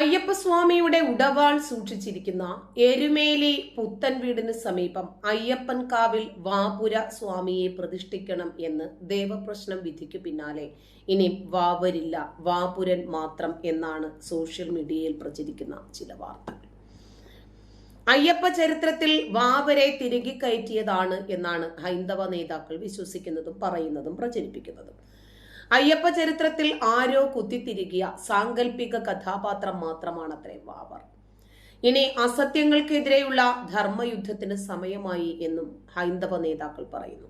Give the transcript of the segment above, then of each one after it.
അയ്യപ്പസ്വാമിയുടെ ഉടവാൾ സൂക്ഷിച്ചിരിക്കുന്ന എരുമേലി പുത്തൻ വീടിന് സമീപം അയ്യപ്പൻ കാവിൽ വാപുര സ്വാമിയെ പ്രതിഷ്ഠിക്കണം എന്ന് ദേവപ്രശ്നം വിധിക്കു പിന്നാലെ. ഇനി വാവരില്ല വാപുരൻ മാത്രം എന്നാണ് സോഷ്യൽ മീഡിയയിൽ പ്രചരിക്കുന്ന ചില വാർത്തകൾ. അയ്യപ്പ ചരിത്രത്തിൽ വാവരെ തിരികെ കയറ്റിയതാണ് എന്നാണ് ഹൈന്ദവ നേതാക്കൾ വിശ്വസിക്കുന്നതും പറയുന്നതും പ്രചരിപ്പിക്കുന്നതും. അയ്യപ്പ ചരിത്രത്തിൽ ആരോ കുത്തിത്തിരികിയ സാങ്കല്പിക കഥാപാത്രം മാത്രമാണത്രേ വാവർ. ഇനി അസത്യങ്ങൾക്കെതിരെയുള്ള ധർമ്മയുദ്ധത്തിന് സമയമായി എന്നും ഹൈന്ദവ നേതാക്കൾ പറയുന്നു.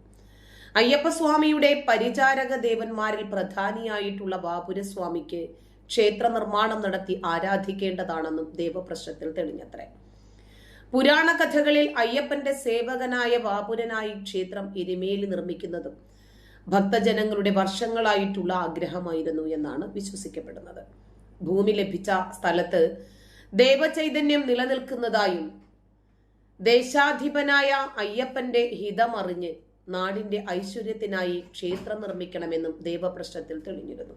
അയ്യപ്പസ്വാമിയുടെ പരിചാരക ദേവന്മാരിൽ പ്രധാനിയായിട്ടുള്ള ബാപുരസ്വാമിക്ക് ക്ഷേത്ര നിർമ്മാണം നടത്തി ആരാധിക്കേണ്ടതാണെന്നും ദേവപ്രശ്നത്തിൽ തെളിഞ്ഞത്രേ. പുരാണ കഥകളിൽ അയ്യപ്പന്റെ സേവകനായ ബാപുരനായി ക്ഷേത്രം എരിമേലി നിർമ്മിക്കുന്നതും ഭക്തജനങ്ങളുടെ വർഷങ്ങളായിട്ടുള്ള ആഗ്രഹമായിരുന്നു എന്നാണ് വിശ്വസിക്കപ്പെടുന്നത്. ഭൂമി ലഭിച്ച സ്ഥലത്ത് ദേവചൈതന്യം നിലനിൽക്കുന്നതായും ദേശാധിപനായ അയ്യപ്പന്റെ ഹിതമറിഞ്ഞ് നാടിന്റെ ഐശ്വര്യത്തിനായി ക്ഷേത്രം നിർമ്മിക്കണമെന്നും ദേവപ്രശ്നത്തിൽ തെളിഞ്ഞിരുന്നു.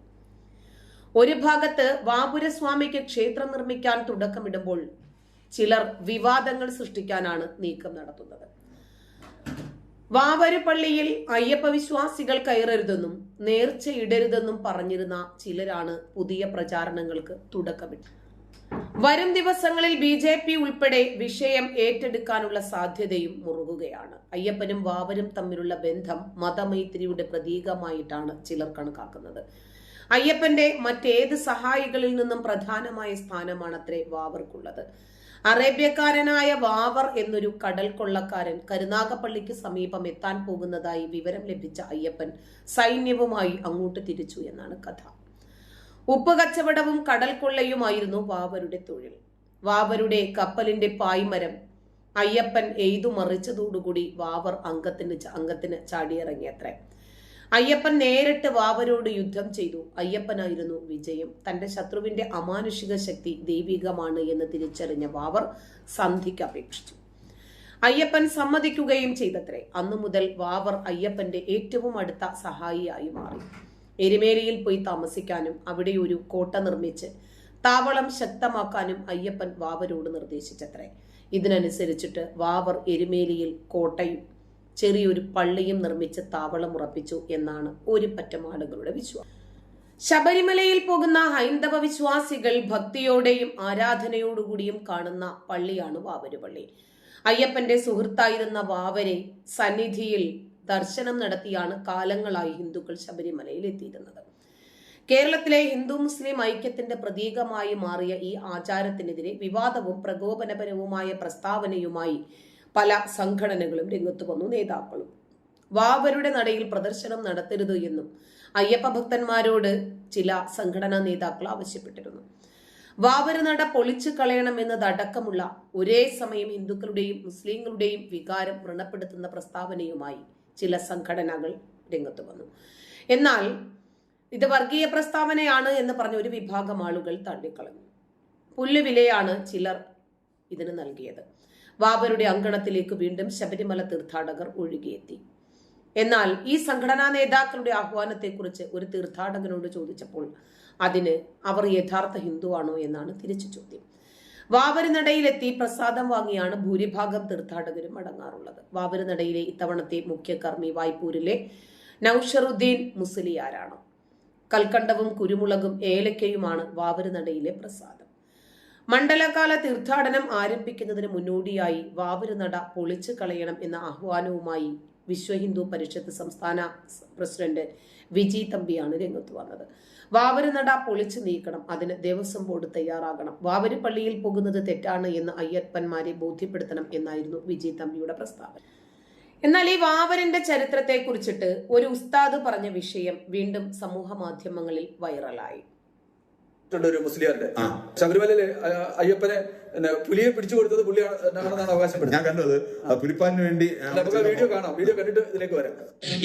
ഒരു ഭാഗത്ത് വാപുരസ്വാമിക്ക് ക്ഷേത്രം നിർമ്മിക്കാൻ തുടക്കമിടുമ്പോൾ ചിലർ വിവാദങ്ങൾ സൃഷ്ടിക്കാനാണ് നീക്കം നടത്തുന്നത്. വാവരുപള്ളിയിൽ അയ്യപ്പ വിശ്വാസികൾ കയറരുതെന്നും നേർച്ചയിടരുതെന്നും പറഞ്ഞിരുന്ന ചിലരാണ് പുതിയ പ്രചാരണങ്ങൾക്ക് തുടക്കമിട്ടത്. വരും ദിവസങ്ങളിൽ ബി ജെ പി ഉൾപ്പെടെ വിഷയം ഏറ്റെടുക്കാനുള്ള സാധ്യതയും മുറുകുകയാണ്. അയ്യപ്പനും വാവരും തമ്മിലുള്ള ബന്ധം മതമൈത്രിയുടെ പ്രതീകമായിട്ടാണ് ചിലർ കണക്കാക്കുന്നത്. അയ്യപ്പന്റെ മറ്റേത് സഹായികളിൽ നിന്നും പ്രധാനമായ സ്ഥാനമാണത്രേ വാവർക്കുള്ളത്. അറേബ്യക്കാരനായ വാവർ എന്നൊരു കടൽ കൊള്ളക്കാരൻ കരുനാഗപ്പള്ളിക്ക് സമീപം എത്താൻ പോകുന്നതായി വിവരം ലഭിച്ച അയ്യപ്പൻ സൈന്യവുമായി അങ്ങോട്ട് തിരിച്ചു എന്നാണ് കഥ. ഉപ്പ് കച്ചവടവും കടൽ കൊള്ളയുമായിരുന്നു വാവരുടെ തൊഴിൽ. വാവരുടെ കപ്പലിന്റെ പായ്മരം അയ്യപ്പൻ എയ്തു മറിച്ചതോടുകൂടി വാവർ അംഗത്തിന് അംഗത്തിന് ചാടിയിറങ്ങിയത്രേ. അയ്യപ്പൻ നേരിട്ട് വാവരോട് യുദ്ധം ചെയ്തു. അയ്യപ്പനായിരുന്നു വിജയം. തന്റെ ശത്രുവിന്റെ അമാനുഷിക ശക്തി ദൈവികമാണ് എന്ന് തിരിച്ചറിഞ്ഞ വാവർ സന്ധിക്ക് അപേക്ഷിച്ചു. അയ്യപ്പൻ സമ്മതിക്കുകയും ചെയ്തത്രേ. അന്നു മുതൽ വാവർ അയ്യപ്പന്റെ ഏറ്റവും അടുത്ത സഹായിയായി മാറി. എരുമേലിയിൽ പോയി താമസിക്കാനും അവിടെ ഒരു കോട്ട നിർമ്മിച്ച് താവളം ശക്തമാക്കാനും അയ്യപ്പൻ വാവരോട് നിർദ്ദേശിച്ചത്രേ. ഇതിനനുസരിച്ചിട്ട് വാവർ എരുമേലിയിൽ കോട്ടയും ചെറിയൊരു പള്ളിയും നിർമ്മിച്ച് താവളം ഉറപ്പിച്ചു എന്നാണ് ഒരു പറ്റം ആളുകളുടെ വിശ്വാസം. ശബരിമലയിൽ പോകുന്ന ഹൈന്ദവ വിശ്വാസികൾ ഭക്തിയോടെയും ആരാധനയോടുകൂടിയും കാണുന്ന പള്ളിയാണ് വാവരുപള്ളി അയ്യപ്പന്റെ സുഹൃത്തായിരുന്ന വാവരെ സന്നിധിയിൽ ദർശനം നടത്തിയാണ് കാലങ്ങളായി ഹിന്ദുക്കൾ ശബരിമലയിൽ എത്തിയിരുന്നത്. കേരളത്തിലെ ഹിന്ദു മുസ്ലിം ഐക്യത്തിന്റെ പ്രതീകമായി മാറിയ ഈ ആചാരത്തിനെതിരെ വിവാദവും പ്രകോപനപരവുമായ പ്രസ്താവനയുമായി പല സംഘടനകളും രംഗത്ത് വന്നു നേതാക്കളും. വാവരുടെ നടയിൽ പ്രദർശനം നടത്തരുത് എന്നും അയ്യപ്പ ഭക്തന്മാരോട് ചില സംഘടനാ നേതാക്കൾ ആവശ്യപ്പെട്ടിരുന്നു. വാവരനട നട പൊളിച്ചു കളയണമെന്നതടക്കമുള്ള ഒരേ സമയം ഹിന്ദുക്കളുടെയും മുസ്ലിങ്ങളുടെയും വികാരം വ്രണപ്പെടുത്തുന്ന പ്രസ്താവനയുമായി ചില സംഘടനകൾ രംഗത്ത് വന്നു. എന്നാൽ ഇത് വർഗീയ പ്രസ്താവനയാണ് എന്ന് പറഞ്ഞ ഒരു വിഭാഗം ആളുകൾ തള്ളിക്കളഞ്ഞു. പുല്ലുവിലയാണ് ചിലർ ഇതിന് നൽകിയത്. വാവരുടെ അങ്കണത്തിലേക്ക് വീണ്ടും ശബരിമല തീർത്ഥാടകർ ഒഴുകിയെത്തി. എന്നാൽ ഈ സംഘടനാ നേതാക്കളുടെ ആഹ്വാനത്തെക്കുറിച്ച് ഒരു തീർത്ഥാടകനോട് ചോദിച്ചപ്പോൾ അതിന് അവർ യഥാർത്ഥ ഹിന്ദുവാണോ എന്നാണ് തിരിച്ചു ചോദ്യം. വാവരുനടയിലെത്തി പ്രസാദം വാങ്ങിയാണ് ഭൂരിഭാഗം തീർത്ഥാടകരും മടങ്ങാറുള്ളത് വാവരുനടയിലെ ഇത്തവണത്തെ മുഖ്യകർമ്മി വായ്പൂരിലെ നൌഷറുദ്ദീൻ മുസ്ലിയാരാണ്. കൽക്കണ്ടവും കുരുമുളകും ഏലക്കയുമാണ് വാവരുനടയിലെ പ്രസാദം. മണ്ഡലകാല തീർത്ഥാടനം ആരംഭിക്കുന്നതിന് മുന്നോടിയായി വാവരുനട പൊളിച്ചു കളയണം എന്ന ആഹ്വാനവുമായി വിശ്വ ഹിന്ദു പരിഷത്ത് സംസ്ഥാന പ്രസിഡന്റ് വിജി തമ്പിയാണ് രംഗത്ത് വന്നത്. വാവരുനട പൊളിച്ചു നീക്കണം അതിന് ദേവസ്വം ബോർഡ് തയ്യാറാകണം. വാവര് പള്ളിയിൽ പോകുന്നത് തെറ്റാണ് എന്ന് അയ്യപ്പന്മാരെ ബോധ്യപ്പെടുത്തണം എന്നായിരുന്നു വിജി തമ്പിയുടെ പ്രസ്താവന. എന്നാൽ ഈ വാവരന്റെ ചരിത്രത്തെ കുറിച്ചിട്ട് ഒരു ഉസ്താദ് പറഞ്ഞ വിഷയം വീണ്ടും സമൂഹ മാധ്യമങ്ങളിൽ വൈറലായി. ഒരു മുസ്ലിയാരുടെ ശബരിമലയിലെ അയ്യപ്പനെ പുലിയെ പിടിച്ചു കൊടുത്തത് പുലിയാണ്. ആണെന്നാണ് അവകാശപ്പെടുന്നത്? ഞാൻ കണ്ടത് പുലിപ്പാലിന് വേണ്ടി നമുക്ക് വീഡിയോ കാണാം. വീഡിയോ കണ്ടിട്ട് ഇതിലേക്ക് വരാം.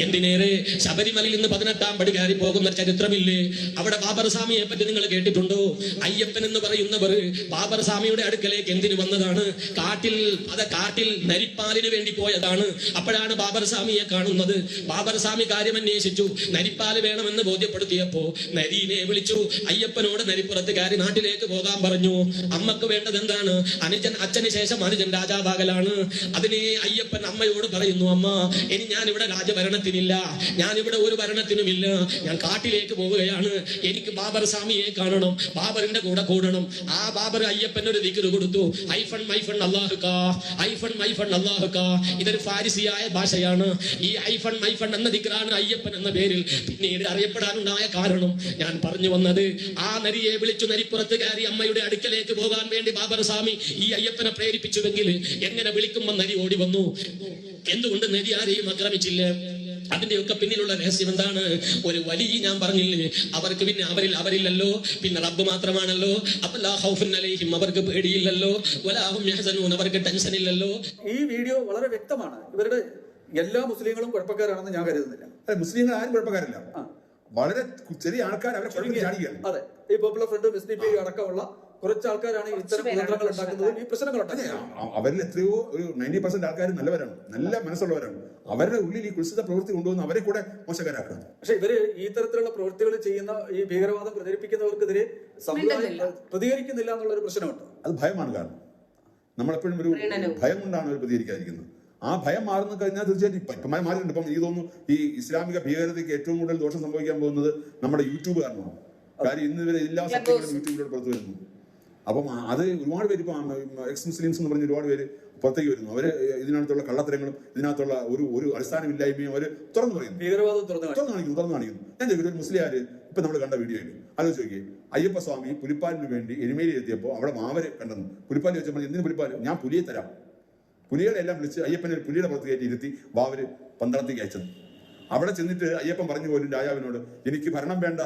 എന്തിനേറെ ശബരിമലയിൽ നിന്ന് പതിനെട്ടാം പടി കയറി പോകുന്ന ചരിത്രമില്ലേ? അവിടെ ബാബർസ്വാമിയെ പറ്റി നിങ്ങൾ കേട്ടിട്ടുണ്ടോ? അയ്യപ്പൻ എന്ന് പറയുന്നവർ ബാബർസ്വാമിയുടെ അടുക്കലേക്ക് എന്തിനു വന്നതാണ്? കാട്ടിൽ അത് കാട്ടിൽ നരിപ്പാലിന് വേണ്ടി പോയതാണ്. അപ്പോഴാണ് ബാബർസ്വാമിയെ കാണുന്നത്. ബാബർസ്വാമി കാര്യം അന്വേഷിച്ചു നരിപ്പാൽ വേണമെന്ന് ബോധ്യപ്പെടുത്തിയപ്പോ നരീനെ വിളിച്ചു. അയ്യപ്പനോട് നരിപ്പുറത്ത് കയറി നാട്ടിലേക്ക് പോകാൻ പറഞ്ഞു. അമ്മയ്ക്ക് വേണ്ടത് എന്താണ് അനുജൻ അച്ഛന് ശേഷം അനുജൻ രാജാവാകലാണ്. അതിനെ അയ്യപ്പൻ അമ്മയോട് പറയുന്നു അമ്മ ഇനി ഞാൻ ഇവിടെ രാജഭരണത്തിനില്ല. ഞാൻ ഇവിടെ ഒരു ഭരണത്തിനുമില്ല. ഞാൻ കാട്ടിലേക്ക് പോവുകയാണ്. എനിക്ക് ബാബർ സ്വാമിയെ കാണണം. ബാബറിന്റെ കൂടെ കൂടണം. ആ ബാബർ അയ്യപ്പൻ ഒരു ദിക്കറ് കൊടുത്തു. ഐഫൺ മൈഫൺ അള്ളാഹുക്ക ഐഫൺ മൈഫൺ അള്ളാഹുക്ക ഇതൊരു ഫാരിസിയായ ഭാഷയാണ്. ഈ ഐഫൺ മൈഫൺ എന്ന ദിക്കറാണ് അയ്യപ്പൻ എന്ന പേരിൽ. പിന്നീട് അറിയപ്പെടാനുണ്ടായ കാരണം ഞാൻ പറഞ്ഞു വന്നത്. ആ നരിയെ വിളിച്ചു നരിപ്പുറത്ത് കയറി അമ്മയുടെ അടുക്കലേക്ക് പോകാൻ വേണ്ടി ബാബർ സ്വാമി ഈ അയ്യപ്പനെ പ്രേരിപ്പിച്ചുവെങ്കിൽ എങ്ങനെ വിളിക്കുമ്പോൾ നരി ഓടി വന്നു? എന്തുകൊണ്ട് നരി ആരെയും ആക്രമിച്ചില്ല? അതിന്റെയൊക്കെ പിന്നിലുള്ള രഹസ്യം എന്താണ്? ഒരു വലിയ ഞാൻ പറഞ്ഞില്ലേ. അവർക്ക് പിന്നെ അവരിൽ അവരില്ലല്ലോ. പിന്നെ റബ്ബ് മാത്രമാണല്ലോ. അപ്പൊ ലാ അലൈഹിം അവർക്ക് പേടിയില്ലല്ലോ. അവർക്ക് ടെൻഷൻ ഇല്ലല്ലോ. ഈ വീഡിയോ വളരെ വ്യക്തമാണ്. ഇവരുടെ എല്ലാ മുസ്ലിങ്ങളും കുഴപ്പക്കാരാണെന്ന് ഞാൻ കരുതുന്നില്ല. മുസ്ലിങ്ങൾ ആരും കുഴപ്പക്കാരില്ല. വളരെ ചെറിയ ആൾക്കാർ അവരെ അതെ. ഈ പോപ്പുലർ ഫ്രണ്ട് മിസ്ലിം അടക്കമുള്ള കുറച്ച് ആൾക്കാരാണ് ഇത്തരം കുതന്ത്രങ്ങൾ ഉണ്ടാക്കുന്നതും ഈ പ്രശ്നങ്ങൾ അവരിൽ എത്രയോ ഒരു നയന്റി പെർസെന്റ് ആൾക്കാർ നല്ലവരാണ്. നല്ല മനസ്സുള്ളവരാണ്. അവരുടെ ഉള്ളിൽ ഈ കുൽസിത പ്രവൃത്തി കൊണ്ടുവന്ന് അവരെ കൂടെ മോശക്കാരാക്കുക പക്ഷെ ഇവർ ഈ തരത്തിലുള്ള പ്രവൃത്തികൾ ചെയ്യുന്ന ഈ ഭീകരവാദം പ്രചരിപ്പിക്കുന്നവർക്കെതിരെ സമുദായം. പ്രതികരിക്കുന്നില്ല എന്നുള്ള ഒരു പ്രശ്നമുണ്ട്. അത് ഭയമാണ് കാരണം. നമ്മളെപ്പോഴും ഒരു. ഭയം കൊണ്ടാണ് അവർ പ്രതികരിക്കാതിരിക്കുന്നത്. ആ ഭയം മാറുന്ന കഴിഞ്ഞാൽ തീർച്ചയായിട്ടും ഇപ്പം ഇപ്പം മാറിയിട്ടുണ്ട്. ഇപ്പം എനിക്ക് തോന്നുന്നു ഈ ഇസ്ലാമിക ഭീകരതയ്ക്ക് ഏറ്റവും കൂടുതൽ ദോഷം സംഭവിക്കാൻ പോകുന്നത് നമ്മുടെ യൂട്യൂബ് കാരണമാണ്. കാര്യം ഇന്ന് ഇവരെ എല്ലാ സത്യങ്ങളും യൂട്യൂബിലൂടെ പുറത്തു വരുന്നു. അപ്പം അത് ഒരുപാട് പേര് ഇപ്പം എക്സ് മുസ്ലിംസ് എന്ന് പറഞ്ഞ് ഒരുപാട് പേര് പുറത്തേക്ക് വരുന്നു. അവർ ഇതിനകത്തുള്ള കള്ളത്തരങ്ങളും ഇതിനകത്തുള്ള ഒരു ഒരു അടിസ്ഥാനമില്ലായ്മയും അവർ തുറന്നു പറയുന്നു. തുറന്നു കാണിക്കുന്നു. തുറന്നു കാണിക്കുന്നു ഞാൻ ചോദിക്കും ഒരു മുസ്ലിയാര് ഇപ്പൊ നമ്മൾ കണ്ട വീഡിയോയിൽ ആലോചിച്ച് നോക്കി അയ്യപ്പ സ്വാമി പുലിപ്പാലിന് വേണ്ടി എരുമേലി എത്തിയപ്പോൾ അവിടെ മാവര് കണ്ടെന്നു. പുലിപ്പാലി വെച്ചപ്പോൾ എന്തിനു പുലിപ്പാൽ? ഞാൻ പുലിയെ തരാം. പുലികളെ എല്ലാം വിളിച്ച് അയ്യപ്പനെ പുലിയുടെ പുറത്ത് കയറ്റി ഇരുത്തി വാവര് പന്തളത്തേക്ക് അയച്ചത്. അവിടെ ചെന്നിട്ട് അയ്യപ്പൻ പറഞ്ഞു പോലും രാജാവിനോട് എനിക്ക് ഭരണം വേണ്ട.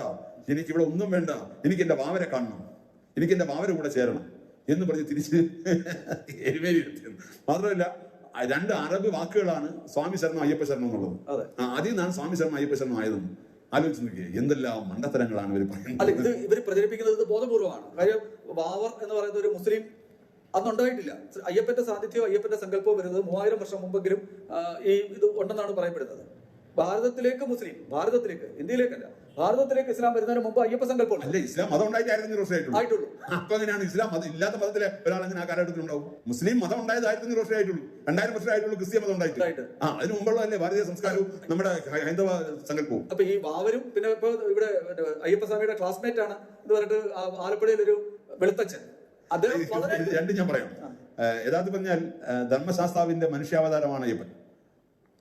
എനിക്ക് ഇവിടെ ഒന്നും വേണ്ട. എനിക്ക് എന്റെ വാവരെ കാണണം. എനിക്ക് എന്റെ മാവരും കൂടെ ചേരണം എന്ന് പറഞ്ഞ് തിരിച്ച് എരുമേലി മാത്രമല്ല രണ്ട് അറബ് വാക്കുകളാണ് സ്വാമി ശരണം അയ്യപ്പ ശരണം എന്നുള്ളത്. അതിൽ നിന്നാണ് സ്വാമി ശരണം അയ്യപ്പ ശരണം ആയതെന്ന്. ആലോചിച്ച് നോക്കിയേ എന്തെല്ലാം മണ്ടത്തരങ്ങളാണ് ഇവർ അല്ല പറയുന്നത് ഇത് ഇവർ പ്രചരിപ്പിക്കുന്നത് ബോധപൂർവമാണ്. കാര്യം വാവർ എന്ന് പറയുന്ന ഒരു മുസ്ലിം അന്നുണ്ടായിട്ടില്ല. അയ്യപ്പന്റെ സാന്നിധ്യവും അയ്യപ്പന്റെ സങ്കല്പവും വരുന്നത് മൂവായിരം വർഷം മുമ്പെങ്കിലും ഈ ഇത് ഉണ്ടെന്നാണ് പറയപ്പെടുന്നത്. ഭാരതത്തിലേക്ക് മുസ്ലിം ഭാരതത്തിലേക്ക് ഇന്ത്യയിലേക്കല്ല. ഭാരതത്തിലേക്ക് ഇസ്ലാം വരുന്നതിന് മുമ്പ് അയ്യപ്പ സങ്കല്പം അല്ല ഇസ്ലാം മതം ഉണ്ടായിട്ട് ആയിരത്തി വർഷമായിട്ടുള്ളൂ ആയിട്ടുള്ളൂ. അപ്പൊ അങ്ങനെയാണ് ഇസ്ലാം മതം ഇല്ലാത്ത മതത്തിലെ ഒരാൾ അങ്ങനെ ആ കാലഘട്ടത്തിൽ ഉണ്ടാവും. മുസ്ലിം മതം ഉണ്ടായത് ആയിരത്തി വർഷമേ ആയിട്ടുള്ളൂ രണ്ടായിരം വർഷമായിട്ടുള്ളൂ ക്രിസ്ത്യ മതം ഉണ്ടായിട്ട്. ഉണ്ടായിട്ട്. ആ അതിന് മുമ്പുള്ളതല്ലേ ഭാരതീയ സംസ്കാരവും നമ്മുടെ ഹൈന്ദവ സങ്കല്പവും? അപ്പൊ ഈ വാവരും പിന്നെ ഇപ്പൊ ഇവിടെ അയ്യപ്പ സ്വാമിയുടെ ക്ലാസ്മേറ്റ് ആണ് എന്ന് പറഞ്ഞിട്ട് ആലപ്പുഴയിൽ ഒരു വെളുത്തച്ഛൻ. അത് രണ്ടും ഞാൻ പറയാം. യഥാർത്ഥം പറഞ്ഞാൽ ധർമ്മശാസ്താവിന്റെ മനുഷ്യാവതാരമാണ് അയ്യപ്പൻ.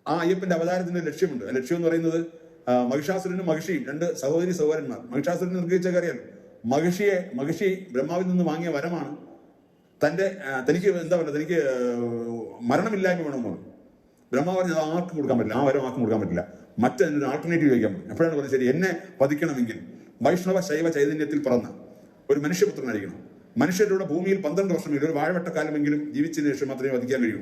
ആ അയ്യപ്പന്റെ അവതാരത്തിന്റെ ലക്ഷ്യമുണ്ട്. ലക്ഷ്യം എന്ന് പറയുന്നത് മഹിഷാസുരനും മഹിഷിയും രണ്ട് സഹോദരി സഹോദരന്മാർ. മഹിഷാസുരൻ നിർഗ്രഹിച്ച കാര്യം മഹിഷിയെ മഹിഷി ബ്രഹ്മാവിൽ നിന്ന് വാങ്ങിയ വരമാണ്. തന്റെ തനിക്ക് എന്താ പറയുക തനിക്ക് മരണമില്ലായ്മ വേണം പറഞ്ഞു. ബ്രഹ്മാവ് പറഞ്ഞു അത് ആർക്കും കൊടുക്കാൻ പറ്റില്ല. ആ വരം ആർക്കും കൊടുക്കാൻ പറ്റില്ല. മറ്റൊരു ആൾട്ടർനേറ്റീവ് ചോദിക്കാൻ പറ്റും എപ്പോഴാണ് പറഞ്ഞത് ശരി എന്നെ വധിക്കണമെങ്കിൽ വൈഷ്ണവ ശൈവ ചൈതന്യത്തിൽ പിറന്ന ഒരു മനുഷ്യപുത്രനായിരിക്കണം. മനുഷ്യരുടെ ഭൂമിയിൽ പന്ത്രണ്ട് വർഷമെങ്കിലും ഒരു വാഴവട്ടക്കാലമെങ്കിലും ജീവിച്ചതിന് ശേഷം മാത്രമേ വധിക്കാൻ കഴിയൂ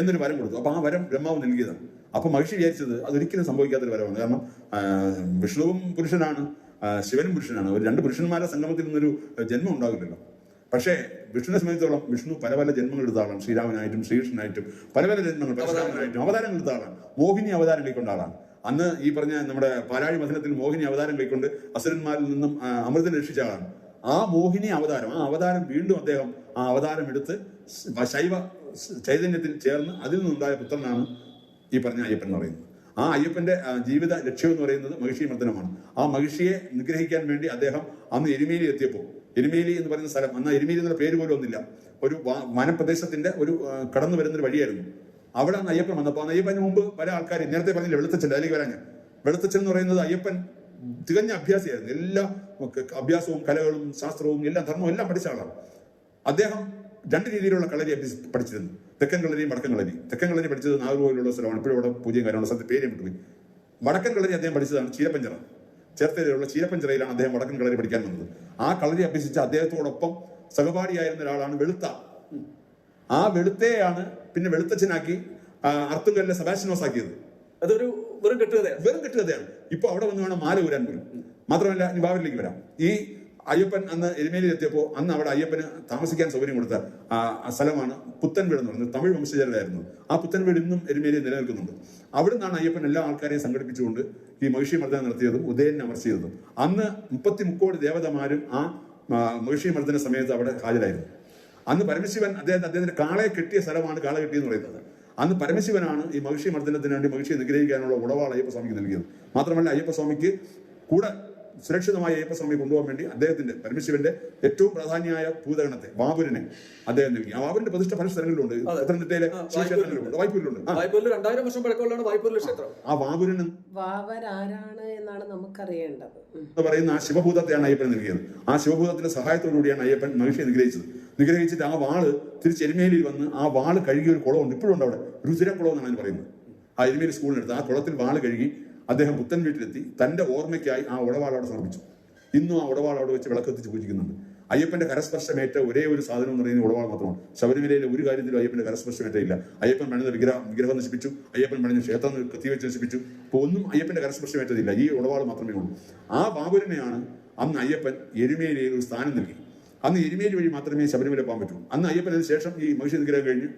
എന്നൊരു വരം കൊടുത്തു. അപ്പൊ ആ വരം ബ്രഹ്മാവ് നൽകിയതാണ്. അപ്പൊ മഹിഷി വിചാരിച്ചത് അതൊരിക്കലും സംഭവിക്കാത്തൊരു വരവാണ്. കാരണം വിഷ്ണുവും പുരുഷനാണ് ശിവനും പുരുഷനാണ്. ഒരു രണ്ട് പുരുഷന്മാരെ സംഗമത്തിൽ നിന്നൊരു ജന്മം ഉണ്ടാകില്ലല്ലോ പക്ഷേ വിഷ്ണുവിനെ സംബന്ധിച്ചോളം വിഷ്ണു പല പല ജന്മങ്ങൾ എടുത്ത ആളാണ്. ശ്രീരാമനായിട്ടും ശ്രീകൃഷ്ണനായിട്ടും പല പല ജന്മങ്ങൾ പരശുരാമനായിട്ടും അവതാരങ്ങൾ എടുത്ത ആളാണ്. മോഹിനി അവതാരം കൈക്കൊണ്ട ആളാണ്. അന്ന് ഈ പറഞ്ഞ നമ്മുടെ പാലാഴി മഥനത്തിൽ മോഹിനി അവതാരം കൈക്കൊണ്ട് അസുരന്മാരിൽ നിന്നും അമൃതം രക്ഷിച്ച ആളാണ്. ആ മോഹിനി അവതാരം ആ അവതാരം വീണ്ടും അദ്ദേഹം ആ അവതാരം എടുത്ത് ശൈവ ചൈതന്യത്തിൽ ചേർന്ന് അതിൽ നിന്നുണ്ടായ പുത്രനാണ് ഈ പറഞ്ഞ അയ്യപ്പൻ എന്ന് പറയുന്നത്. ആ അയ്യപ്പന്റെ ജീവിത ലക്ഷ്യം എന്ന് പറയുന്നത് മഹിഷി മർദ്ദനമാണ്. ആ മഹിഷിയെ നിഗ്രഹിക്കാൻ വേണ്ടി അദ്ദേഹം അന്ന് എരുമേലി എത്തിയപ്പോൾ എരുമേലി എന്ന് പറയുന്ന സ്ഥലം അന്ന് എരുമേലി എന്നുള്ള പേര് പോലും ഒന്നില്ല ഒരു വനപ്രദേശത്തിന്റെ ഒരു കടന്നു വരുന്ന ഒരു വഴിയായിരുന്നു. അവിടെ അന്ന് അയ്യപ്പൻ വന്നപ്പോൾ അന്ന് അയ്യപ്പന് മുമ്പ് പല ആൾക്കാർ നേരത്തെ പറഞ്ഞില്ല വെളുത്തച്ചൽ അതിലേക്ക് വരാൻ ഞാൻ. വെളുത്തച്ഛൻ എന്ന് പറയുന്നത് അയ്യപ്പൻ തികഞ്ഞ അഭ്യാസിയായിരുന്നു. എല്ലാ അഭ്യാസവും കലകളും ശാസ്ത്രവും എല്ലാം ധർമ്മവും എല്ലാം പഠിച്ച ആളാണ്. അദ്ദേഹം രണ്ട് രീതിയിലുള്ള കളരി അഭ്യസി പഠിച്ചിരുന്നു തെക്കൻ കളരിയും വടക്കൻ കളരി തെക്കൻ കളരി പഠിച്ചത് നാഗർകോവിലുള്ള സ്ഥലമാണ്. ഇപ്പോഴും അവിടെ പൂജ്യം കാര്യമുള്ള സ്ഥലത്ത് പേര് വിട്ടുപോയി. വടക്കൻ കളരി അദ്ദേഹം പഠിച്ചതാണ് ചീരപ്പഞ്ചറ ചേർത്തലയിലുള്ള ചീരപ്പഞ്ചറയിലാണ് അദ്ദേഹം വടക്കൻ കളരി പഠിക്കാൻ വന്നത്. ആ കളരി അഭ്യസിച്ച അദ്ദേഹത്തോടൊപ്പം സഹപാഠിയായിരുന്ന ഒരാളാണ് വെളുത്ത. ആ വെളുത്തയാണ് പിന്നെ വെളുത്തച്ഛനാക്കി അർത്തുങ്കലിനെ സെബാസ്റ്റിനോസ് ആക്കിയത്. അതൊരു വെറും കെട്ടുകഥയാണ്. വെറും കെട്ടുകഥയാണ്. ഇപ്പൊ അവിടെ വന്ന് വേണം മാല ഊരാൻ പോലും. മാത്രമല്ല ഇനി ബാബരിലേക്ക് വരാം. ഈ അയ്യപ്പൻ അന്ന് എരുമേലിയിൽ എത്തിയപ്പോൾ അന്ന് അവിടെ അയ്യപ്പന് താമസിക്കാൻ സൗകര്യം കൊടുത്ത ആ സ്ഥലമാണ് പുത്തൻവീട് എന്ന് പറയുന്നത്. തമിഴ് വംശജരായിരുന്നു ആ പുത്തൻവീട് ഇന്നും എരുമേലിയിൽ നിലനിൽക്കുന്നുണ്ട്. അവിടെ നിന്നാണ് അയ്യപ്പൻ എല്ലാ ആൾക്കാരെയും സംഘടിപ്പിച്ചുകൊണ്ട് ഈ മഹിഷി മർദ്ദനം നടത്തിയതും ഉദയനെ ചെയ്തതും. അന്ന് മുപ്പത്തി മുക്കോടി ദേവതമാരും ആ മഹിഷി മർദ്ദന സമയത്ത് അവിടെ ഹാജരായിരുന്നു. അന്ന് പരമശിവൻ അദ്ദേഹം അദ്ദേഹത്തിന്റെ കാളയെ കെട്ടിയ സ്ഥലമാണ് കാള കെട്ടിയെന്ന് പറയുന്നത്. അന്ന് പരമശിവനാണ് ഈ മഹിഷി മർദ്ദനത്തിന് വേണ്ടി മഹിഷിയെ നിഗ്രഹിക്കാനുള്ള ഉടവാൾ അയ്യപ്പസ്വാമിക്ക് നൽകിയത്. മാത്രമല്ല അയ്യപ്പസ്വാമിക്ക് കൂടെ സുരക്ഷിതമായി അയ്യപ്പസ്വാമി കൊണ്ടുപോകാൻ വേണ്ടി അദ്ദേഹത്തിന്റെ പരമശിവന്റെ ഏറ്റവും പ്രാധാന്യമായ ഭൂതഗണത്തെ ബാബുരനെ അദ്ദേഹം നൽകി. ആ ബാബുരന്റെ പ്രതിഷ്ഠ പല സ്ഥലങ്ങളിലുണ്ട്. പത്തനംതിട്ടയിലെ ക്ഷേത്രങ്ങളിലുണ്ട്. വായ്പൂരിലുണ്ട്. രണ്ടായിരം വർഷം പഴക്കമുള്ളതാണ് വായ്പൂരിലെ ക്ഷേത്രം. ആ ബാബുരനും വാവരാരാണ് എന്നാണ് നമുക്കറിയേണ്ടത്. എന്ന് പറയുന്ന ആ ശിവഭൂതത്തെയാണ് അയ്യപ്പൻ നൽകിയത്. ആ ശിവഭൂതത്തിന്റെ സഹായത്തോടുകൂടിയാണ് അയ്യപ്പൻ മനുഷ്യ നിഗ്രഹിച്ചത്. നിഗ്രഹിച്ചിട്ട് ആ വാൾ തിരിച്ച് എരുമേലിയിൽ വന്ന് ആ വാൾ കഴുകിയ ഒരു കുളമുണ്ട്. ഇപ്പോഴും ഉണ്ട് അവിടെ. രുചിരക്കുളം എന്നാണ് അതിന് പറയുന്നത്. ആ എരുമേലി സ്കൂളിനടുത്ത് ആ കുളത്തിൽ വാൾ കഴുകി അദ്ദേഹം പുത്തൻ വീട്ടിലെത്തി. തന്റെ ഓർമ്മയ്ക്കായി ആ ഉടവാൾ അവിടെ സമർപ്പിച്ചു. ഇന്നും ആ ഉടവാൾ അവിടെ വെച്ച് വിളക്കെത്തിച്ച് പൂജിക്കുന്നുണ്ട്. അയ്യപ്പന്റെ കരസ്പർശമേറ്റ ഒരേ ഒരു സാധനം എന്ന് പറയുന്നത് ഉടവാൾ മാത്രമാണ്. ശബരിമലയിലെ ഒരു കാര്യത്തിലും അയ്യപ്പന്റെ കരസ്പർശമേറ്റയില്ല അയ്യപ്പൻ പണിത വിഗ്രഹം വിഗ്രഹം നശിപ്പിച്ചു. അയ്യപ്പൻ പണിഞ്ഞ ക്ഷേത്രം കത്തിവെച്ച് നശിപ്പിച്ചു. അപ്പോൾ ഒന്നും അയ്യപ്പന്റെ കരസ്പർശമേറ്റതില്ല. ഈ ഉടവാൾ മാത്രമേ ഉള്ളൂ. ആ ബാബുരനെയാണ് അന്ന് അയ്യപ്പൻ എരുമേലിയിൽ ഒരു സ്ഥാനം നൽകി. അന്ന് എരുമേലി വഴി മാത്രമേ ശബരിമല പോകാൻ പറ്റൂ. അന്ന് അയ്യപ്പൻ അതിന് ശേഷം ഈ മഹിഷി നിഗ്രഹം കഴിഞ്ഞ്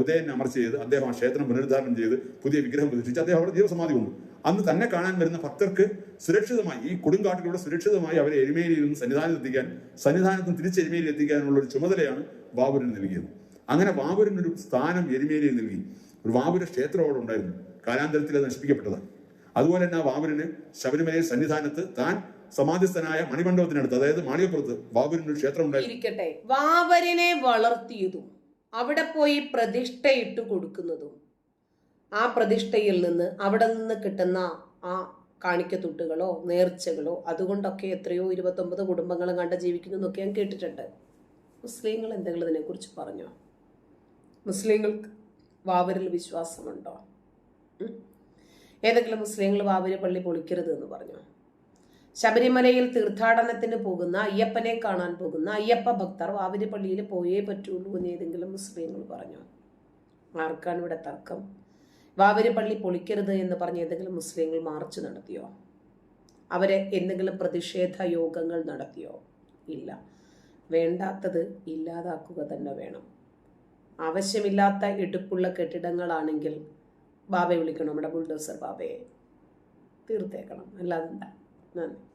ഉദയനെ അമർച്ച ചെയ്ത് അദ്ദേഹം ആ ക്ഷേത്രം പുനരുദ്ധാരണം ചെയ്ത് പുതിയ വിഗ്രഹം പ്രതിഷ്ഠിച്ച് അദ്ദേഹം അവിടെ ജീവസമാധി വന്നു അന്ന് തന്നെ കാണാൻ വരുന്ന ഭക്തർക്ക് സുരക്ഷിതമായി ഈ കൊടുങ്കാട്ടിലൂടെ സുരക്ഷിതമായി അവരെ എരുമേലിയിൽ നിന്ന് സന്നിധാനത്ത് എത്തിക്കാൻ സന്നിധാനത്ത് നിന്ന് തിരിച്ച് എരുമേലിയിൽ എത്തിക്കാനുള്ള ഒരു ചുമതലയാണ് ബാബുരന് നൽകിയത്. അങ്ങനെ ബാബുരന് ഒരു സ്ഥാനം എരുമേലിയിൽ നൽകി. ഒരു ബാബുര ക്ഷേത്രം അവിടെ ഉണ്ടായിരുന്നു. കാലാന്തരത്തിൽ അത് നശിപ്പിക്കപ്പെട്ടതാണ്. അതുപോലെ തന്നെ ആ ബാബുരന് ശബരിമലയിൽ സന്നിധാനത്ത് താൻ സമാധിസ്ഥനായ മണിമണ്ഡപത്തിനടുത്ത് അതായത് മാളികപ്പുറത്ത് ബാബുരന് ഒരു ക്ഷേത്രം ഉണ്ടായിരുന്നു. വളർത്തിയതും അവിടെ പോയി പ്രതിഷ്ഠയിട്ട് കൊടുക്കുന്നതും ആ പ്രതിഷ്ഠയിൽ നിന്ന് അവിടെ നിന്ന് കിട്ടുന്ന ആ കാണിക്കത്തുട്ടുകളോ നേർച്ചകളോ അതുകൊണ്ടൊക്കെ എത്രയോ ഇരുപത്തൊമ്പത് കുടുംബങ്ങളും കണ്ട് ജീവിക്കുന്നു എന്നൊക്കെ ഞാൻ കേട്ടിട്ടുണ്ട്. മുസ്ലിങ്ങൾ എന്തെങ്കിലും ഇതിനെക്കുറിച്ച് പറഞ്ഞോ? മുസ്ലിങ്ങൾക്ക് വാവരിൽ വിശ്വാസമുണ്ടോ? ഏതെങ്കിലും മുസ്ലിങ്ങൾ വാവര് പള്ളി പൊളിക്കരുത് എന്ന് പറഞ്ഞു? ശബരിമലയിൽ തീർത്ഥാടനത്തിന് പോകുന്ന അയ്യപ്പനെ കാണാൻ പോകുന്ന അയ്യപ്പ ഭക്തർ വാവര് പള്ളിയിൽ പോയേ പറ്റുള്ളൂ എന്ന് ഏതെങ്കിലും മുസ്ലിങ്ങൾ പറഞ്ഞു? ആർക്കാണ് ഇവിടെ തർക്കം? വാവരി പള്ളി പൊളിക്കരുത് എന്ന് പറഞ്ഞ് ഏതെങ്കിലും മുസ്ലിങ്ങൾ മാർച്ച് നടത്തിയോ? അവരെ എന്തെങ്കിലും പ്രതിഷേധ യോഗങ്ങൾ നടത്തിയോ? ഇല്ല. വേണ്ടാത്തത് ഇല്ലാതാക്കുക തന്നെ വേണം. ആവശ്യമില്ലാത്ത എടുപ്പുള്ള കെട്ടിടങ്ങളാണെങ്കിൽ ബാബയെ വിളിക്കണം നമ്മുടെ ബുൾഡോസർ ബാബയെ. തീർത്തേക്കണം. അല്ലാതെന്താ നന്ദി.